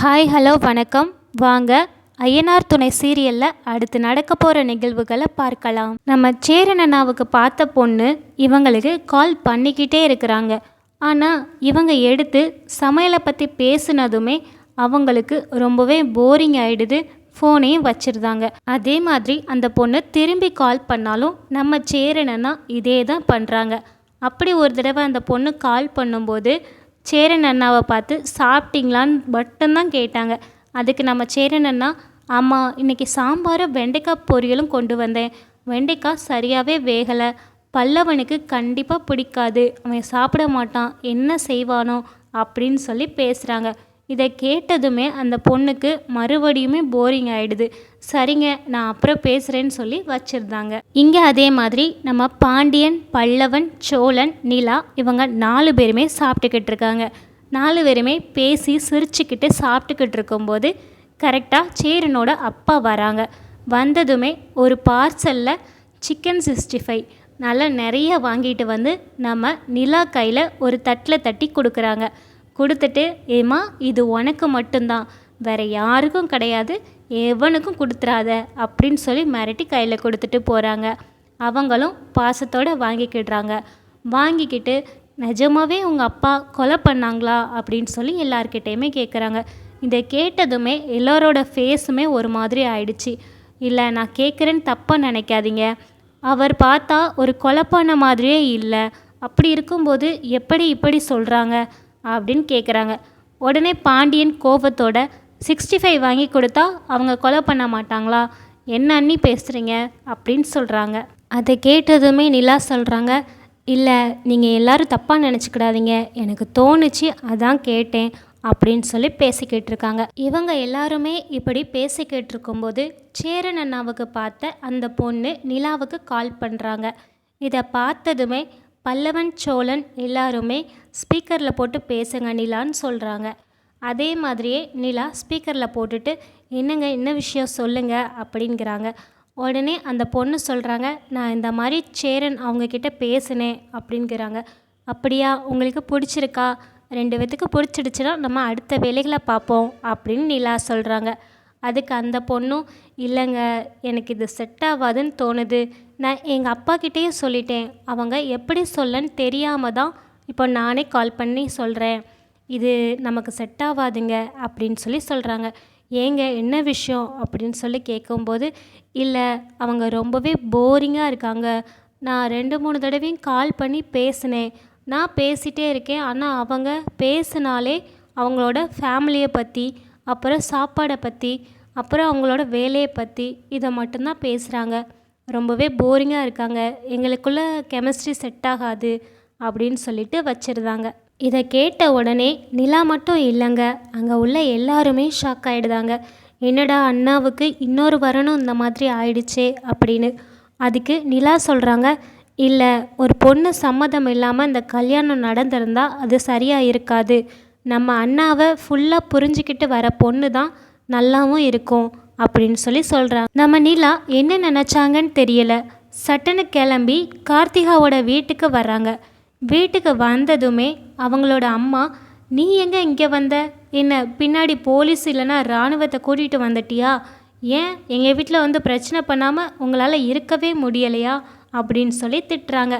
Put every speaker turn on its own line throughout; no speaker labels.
Hi hello வணக்கம். வாங்க ஐயனார் துணை சீரியலில் அடுத்து நடக்க போகிற நிகழ்வுகளை பார்க்கலாம். நம்ம சேரன் பார்த்த பொண்ணு இவங்களுக்கு கால் பண்ணிக்கிட்டே இருக்கிறாங்க. ஆனால் இவங்க எடுத்து சமையலை பற்றி பேசுனதுமே அவங்களுக்கு ரொம்பவே போரிங் ஆகிடுது ஃபோனையும் வச்சிருந்தாங்க. அதே மாதிரி அந்த பொண்ணு திரும்பி கால் பண்ணாலும் நம்ம சேரன் இதே தான் பண்ணுறாங்க அப்படி ஒரு தடவை அந்த பொண்ணு கால் பண்ணும்போது சேரன் அண்ணாவை பார்த்து சாப்பிட்டீங்களான்னு மட்டும்தான் கேட்டாங்க. அதுக்கு நம்ம சேரன் அண்ணா ஆமாம் இன்றைக்கி சாம்பாரும் வெண்டைக்காய் பொரியலும் கொண்டு வந்தேன். வெண்டைக்காய் சரியாகவே வேகலை. பல்லவனுக்கு கண்டிப்பாக பிடிக்காது. அவன் சாப்பிட மாட்டான். என்ன செய்வானோ? அப்படின்னு சொல்லி பேசுகிறாங்க இதை கேட்டதுமே அந்த பொண்ணுக்கு மறுபடியுமே போரிங் ஆகிடுது சரிங்க நான் அப்புறம் பேசுகிறேன்னு சொல்லி வச்சுருந்தாங்க. இங்கே அதே மாதிரி நம்ம பாண்டியன் பல்லவன் சோழன் நிலா இவங்க நாலு பேருமே சாப்பிட்டுக்கிட்டு இருக்காங்க. நாலு பேருமே பேசி சிரிச்சுக்கிட்டு சாப்பிட்டுக்கிட்டு இருக்கும்போது கரெக்டாக சேரனோட அப்பா வராங்க. வந்ததுமே ஒரு பார்சலில் சிக்கன் சிக்ஸ்டி ஃபைவ் நல்லா நிறைய வாங்கிட்டு வந்து நம்ம நிலா கையில் ஒரு தட்டில் தட்டி கொடுக்குறாங்க. கொடுத்துட்டு ஏம்மா இது உனக்கு மட்டும்தான். வேற யாருக்கும் கிடையாது. எவனுக்கும் கொடுத்துறாத அப்படின்னு சொல்லி மிரட்டி கையில் கொடுத்துட்டு போகிறாங்க அவங்களும் பாசத்தோடு வாங்கிக்கிடுறாங்க. வாங்கிக்கிட்டு நிஜமாவே உங்கள் அப்பா கொலை பண்ணாங்களா? அப்படின்னு சொல்லி எல்லார்கிட்டேயுமே கேட்குறாங்க இதை கேட்டதுமே எல்லோரோட ஃபேஸுமே ஒரு மாதிரி ஆயிடுச்சு. இல்லை நான் கேட்குறேன்னு தப்பாக நினைக்காதீங்க. அவர் பார்த்தா ஒரு கொலை பண்ண மாதிரியே இல்லை. அப்படி இருக்கும்போது எப்படி இப்படி சொல்கிறாங்க அப்படின்னு கேட்குறாங்க உடனே பாண்டியன் கோபத்தோட சிக்ஸ்டி ஃபைவ் வாங்கி கொடுத்தா அவங்க கொலை பண்ண மாட்டாங்களா? என்ன அண்ணி பேசுகிறீங்க அப்படின்னு சொல்கிறாங்க அதை கேட்டதுமே நிலா சொல்கிறாங்க இல்லை நீங்கள் எல்லாரும் தப்பாக நினச்சிக்கிடாதீங்க. எனக்கு தோணுச்சு அதான் கேட்டேன் அப்படின்னு சொல்லி பேசிக்கிட்டு இருக்காங்க. இவங்க எல்லாருமே இப்படி பேசிக்கிட்டு இருக்கும்போது சேரன் அண்ணாவுக்கு பார்த்த அந்த பொண்ணு நிலாவுக்கு கால் பண்ணுறாங்க இதை பார்த்ததுமே பல்லவன் சோழன் எல்லாருமே ஸ்பீக்கரில் போட்டு பேசுங்க நிலான்னு சொல்கிறாங்க அதே மாதிரியே நிலா ஸ்பீக்கரில் போட்டுட்டு என்னங்க என்ன விஷயம் சொல்லுங்க? அப்படிங்கிறாங்க. உடனே அந்த பொண்ணு சொல்கிறாங்க நான் இந்த மாதிரி சேரன் அவங்கக்கிட்ட பேசினேன் அப்படிங்கிறாங்க. அப்படியா? உங்களுக்கு பிடிச்சிருக்கா? ரெண்டு பேத்துக்கு பிடிச்சிடுச்சுன்னா நம்ம அடுத்த வேலைகளை பார்ப்போம் அப்படின்னு நிலா சொல்கிறாங்க அதுக்கு அந்த பொண்ணும் இல்லைங்க எனக்கு இது செட் ஆகாதுன்னு தோணுது. நான் எங்கள் அப்பா கிட்டேயும் சொல்லிட்டேன். அவங்க எப்படி சொல்லன்னு தெரியாமல் தான் இப்போ நானே கால் பண்ணி சொல்கிறேன் இது நமக்கு செட் ஆகாதுங்க அப்படின்னு சொல்லி சொல்கிறாங்க ஏங்க என்ன விஷயம்? அப்படின்னு சொல்லி கேட்கும்போது இல்லை அவங்க ரொம்பவே போரிங்காக இருக்காங்க. நான் ரெண்டு மூணு தடவையும் கால் பண்ணி பேசினேன். நான் பேசிகிட்டே இருக்கேன். ஆனால் அவங்க பேசினாலே அவங்களோட ஃபேமிலியை பற்றி அப்புறம் சாப்பாடை பற்றி அப்புறம் அவங்களோட வேலையை பற்றி இதை மட்டும்தான் பேசுகிறாங்க ரொம்பவே போரிங்காக இருக்காங்க. எங்களுக்குள்ள கெமிஸ்ட்ரி செட் ஆகாது அப்படின்னு சொல்லிட்டு வச்சுருந்தாங்க. இதை கேட்ட உடனே நிலா மட்டும் இல்லைங்க. அங்கே உள்ள எல்லாருமே ஷாக் ஆகிடுதாங்க என்னடா அண்ணாவுக்கு இன்னொரு வரணும் இந்த மாதிரி ஆயிடுச்சே அப்படின்னு. அதுக்கு நிலா சொல்கிறாங்க இல்லை ஒரு பொண்ணு சம்மதம் இல்லாமல் இந்த கல்யாணம் நடந்திருந்தால் அது சரியாக இருக்காது. நம்ம அண்ணாவை ஃபுல்லாக புரிஞ்சுக்கிட்டு வர பொண்ணு தான் நல்லாவும் இருக்கும் அப்படின்னு சொல்லி சொல்கிறாங்க நம்ம நிலா என்ன நினச்சாங்கன்னு தெரியல. சட்டன்னு கிளம்பி கார்த்திகாவோட வீட்டுக்கு வர்றாங்க. வீட்டுக்கு வந்ததுமே அவங்களோட அம்மா நீ எங்கே இங்கே வந்த? என்ன பின்னாடி போலீஸ் இல்லைன்னா இராணுவத்தை கூட்டிகிட்டு வந்துட்டியா? ஏன் எங்கள் வீட்டில் வந்து பிரச்சனை பண்ணாமல் உங்களால் இருக்கவே முடியலையா? அப்படின்னு சொல்லி திட்டுறாங்க.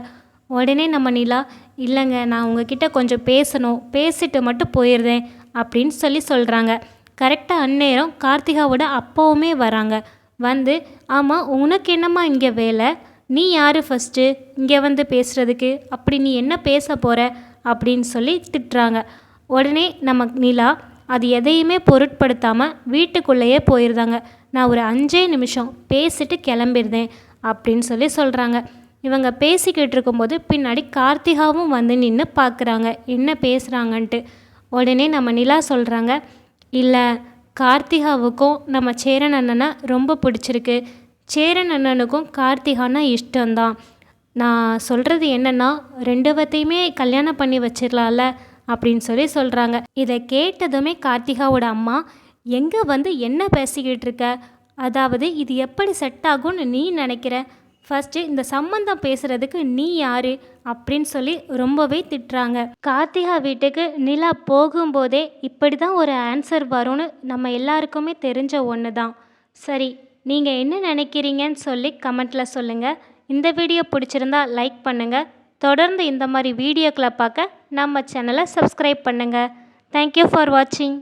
உடனே நம்ம நிலா இல்லைங்க நான் உங்ககிட்ட கொஞ்சம் பேசணும் பேசிட்டு மட்டும் போயிடுறேன் அப்படின்னு சொல்லி சொல்கிறாங்க கரெக்டாக அந்நேரம் கார்த்திகாவோட அப்பாவுமே வராங்க. வந்து ஆமாம் உனக்கு என்னம்மா இங்கே வேலை? நீ யார் ஃபஸ்ட்டு இங்கே வந்து பேசுகிறதுக்கு அப்படி நீ என்ன பேச போகிற அப்படின்னு சொல்லி திட்டுறாங்க. உடனே நம்ம நிலா அது எதையுமே பொருட்படுத்தாமல் வீட்டுக்குள்ளேயே போயிருந்தாங்க. நான் ஒரு அஞ்சே நிமிஷம் பேசிட்டு கிளம்பிருந்தேன் அப்படின்னு சொல்லி சொல்கிறாங்க இவங்க பேசிக்கிட்டு இருக்கும்போது பின்னாடி கார்த்திகாவும் வந்து நின்று பார்க்குறாங்க என்ன பேசுகிறாங்கன்ட்டு உடனே நம்ம நிலா சொல்கிறாங்க இல்லை கார்த்திகாவுக்கும் நம்ம சேரன் அண்ணனை ரொம்ப பிடிச்சிருக்கு. சேரன் அண்ணனுக்கும் கார்த்திகானா இஷ்டம்தான். நான் சொல்கிறது என்னென்னா ரெண்டுவத்தையுமே கல்யாணம் பண்ணி வச்சிடலாம்ல அப்படின்னு சொல்லி சொல்கிறாங்க இதை கேட்டதுமே கார்த்திகாவோட அம்மா எங்கே வந்து என்ன பேசிக்கிட்டு இருக்க? அதாவது இது எப்படி செட் ஆகும்னு நீ நினைக்கிற? ஃபஸ்ட்டு இந்த சம்மந்தம் பேசுகிறதுக்கு நீ யார் அப்படின்னு சொல்லி ரொம்பவே திட்டுறாங்க. கார்த்திகா வீட்டுக்கு நிலா போகும்போதே இப்படி தான் ஒரு ஆன்சர் வரும்னு நம்ம எல்லாருக்குமே தெரிஞ்ச ஒன்று தான் சரி நீங்கள் என்ன நினைக்கிறீங்கன்னு சொல்லி கமெண்ட்டில் சொல்லுங்கள் இந்த வீடியோ பிடிச்சிருந்தா லைக் பண்ணுங்கள் தொடர்ந்து இந்த மாதிரி வீடியோக்களை பார்க்க நம்ம சேனலை சப்ஸ்கிரைப் பண்ணுங்கள் தேங்க்யூ ஃபார் வாட்சிங்